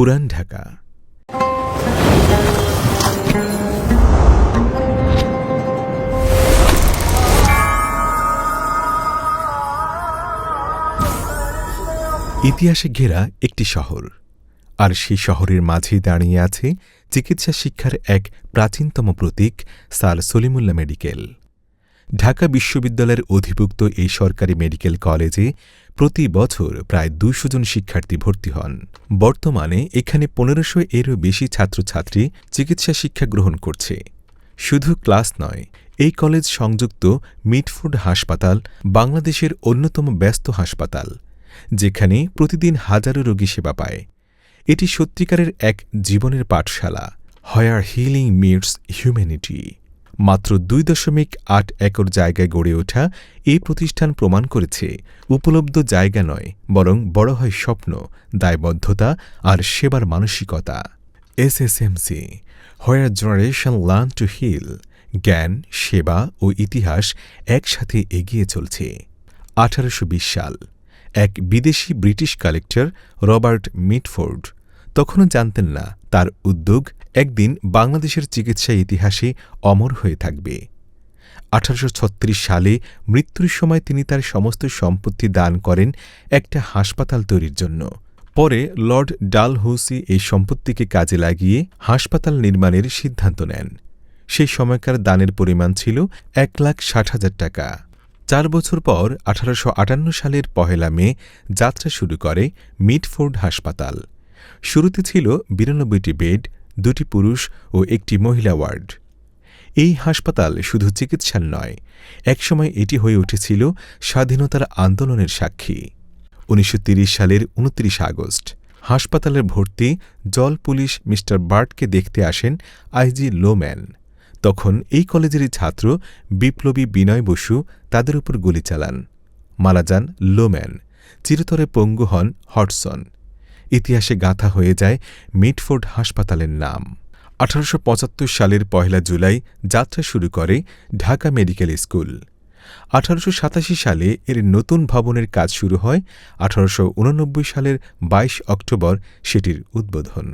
পুরান ঢাকা। ইতিহাসে ঘেরা একটি শহর। আর সেই শহরের মাঝে দাঁড়িয়ে আছে চিকিৎসা শিক্ষার এক প্রাচীনতম প্রতীক, স্যার সলিমুল্লাহ মেডিকেল। ঢাকা বিশ্ববিদ্যালয়ের অধিভুক্ত এই সরকারি মেডিকেল কলেজে প্রতি বছর প্রায় দুশো জন শিক্ষার্থী ভর্তি হন। বর্তমানে এখানে পনেরোশো এরও বেশি ছাত্রছাত্রী চিকিৎসা শিক্ষা গ্রহণ করছে। শুধু ক্লাস নয়, এই কলেজ সংযুক্ত মিটফুড হাসপাতাল বাংলাদেশের অন্যতম ব্যস্ত হাসপাতাল, যেখানে প্রতিদিন হাজারো রোগী সেবা পায়। এটি সত্যিকারের এক জীবনের পাঠশালা হয়ার হিলিং মিটস হিউম্যানিটি মাত্র দুই দশমিক আট একর জায়গায় গড়ে ওঠা এই প্রতিষ্ঠান প্রমাণ করেছে, উপলব্ধ জায়গা নয়, বরং বড় হয় স্বপ্ন, দায়বদ্ধতা আর সেবার মানসিকতা। S S SSMC where generation learn to heal জ্ঞান, সেবা ও ইতিহাস একসাথে এগিয়ে চলছে। আঠারোশ বিশ সাল, এক বিদেশি ব্রিটিশ কালেক্টর রবার্ট মিটফোর্ড, তখনও জানতেন না তার উদ্যোগ একদিন বাংলাদেশের চিকিৎসা ইতিহাসে অমর হয়ে থাকবে। আঠারোশ ছত্রিশ সালে মৃত্যুর সময় তিনি তার সমস্ত সম্পত্তি দান করেন একটা হাসপাতাল তৈরির জন্য। পরে লর্ড ডালহৌসি এই সম্পত্তিকে কাজে লাগিয়ে হাসপাতাল নির্মাণের সিদ্ধান্ত নেন। সেই সময়কার দানের পরিমাণ ছিল এক লাখ ষাট হাজার টাকা। চার বছর পর আঠারোশ আটান্ন সালের পহেলা মে যাত্রা শুরু করে মিডফোর্ড হাসপাতাল। শুরুতে ছিল বিরানব্বইটি বেড দুটি পুরুষ ও একটি মহিলা ওয়ার্ড। এই হাসপাতাল শুধু চিকিৎসার নয়, একসময় এটি হয়ে উঠেছিল স্বাধীনতার আন্দোলনের সাক্ষী। উনিশশো সালের উনত্রিশ আগস্ট হাসপাতালের ভর্তি জল পুলিশ মি বার্টকে দেখতে আসেন আইজি লোম্যান। তখন এই কলেজেরই ছাত্র বিপ্লবী বিনয় বসু তাদের উপর গুলি চালান। মারা যান লোম্যান, চিরতরে পঙ্গু হন হটসন। ইতিহাসে গাঁথা হয়ে যায় মিটফোর্ড হাসপাতালের নাম। আঠারোশ পঁচাত্তর সালের পয়লা জুলাই যাত্রা শুরু করে ঢাকা মেডিকেল স্কুল। আঠারোশ সাতাশি সালে এর নতুন ভবনের কাজ শুরু হয় আঠারোশ উননব্বই সালের ২২ অক্টোবর সেটির উদ্বোধন।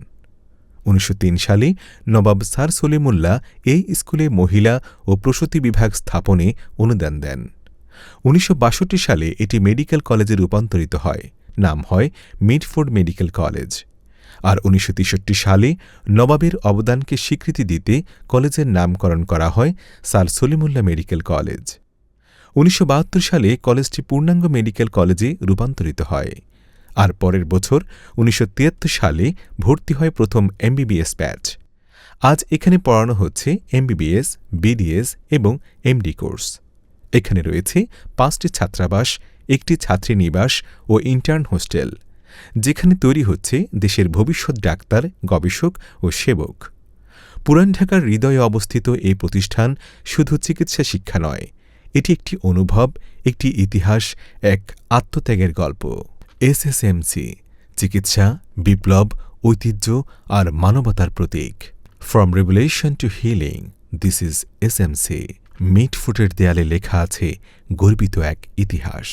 উনিশশো তিন সালে নবাব স্যার সলিমুল্লাহ এই স্কুলে মহিলা ও প্রসূতি বিভাগ স্থাপনে অনুদান দেন। উনিশশো বাষট্টি সালে এটি মেডিকেল কলেজে রূপান্তরিত হয়। নাম হয় মিডফোর্ড মেডিকেল কলেজ। আর উনিশশো তেষট্টি সালে নবাবের অবদানকে স্বীকৃতি দিতে কলেজের নামকরণ করা হয় স্যার সলিমুল্লাহ মেডিকেল কলেজ। উনিশশো বাহাত্তর সালে কলেজটি পূর্ণাঙ্গ মেডিকেল কলেজে রূপান্তরিত হয়। আর পরের বছর উনিশশো তিয়াত্তর সালে ভর্তি হয় প্রথম এমবিবিএস ব্যাচ। আজ এখানে পড়ানো হচ্ছে এমবিবিএস, বিডিএস এবং এমডি কোর্স। এখানে রয়েছে পাঁচটি ছাত্রাবাস একটি ছাত্রীনিবাস ও ইন্টার্ন হোস্টেল যেখানে তৈরি হচ্ছে দেশের ভবিষ্যৎ ডাক্তার, গবেষক ও সেবক। পুরান ঢাকার হৃদয়ে অবস্থিত এই প্রতিষ্ঠান শুধু চিকিৎসা শিক্ষা নয়, এটি একটি অনুভব, একটি ইতিহাস, এক আত্মত্যাগের গল্প। এসএসএমসি, চিকিৎসা, বিপ্লব, ঐতিহ্য আর মানবতার প্রতীক। From regulation to healing this is SMC meet ফুটের দেয়ালে লেখা আছে গর্বিত এক ইতিহাস।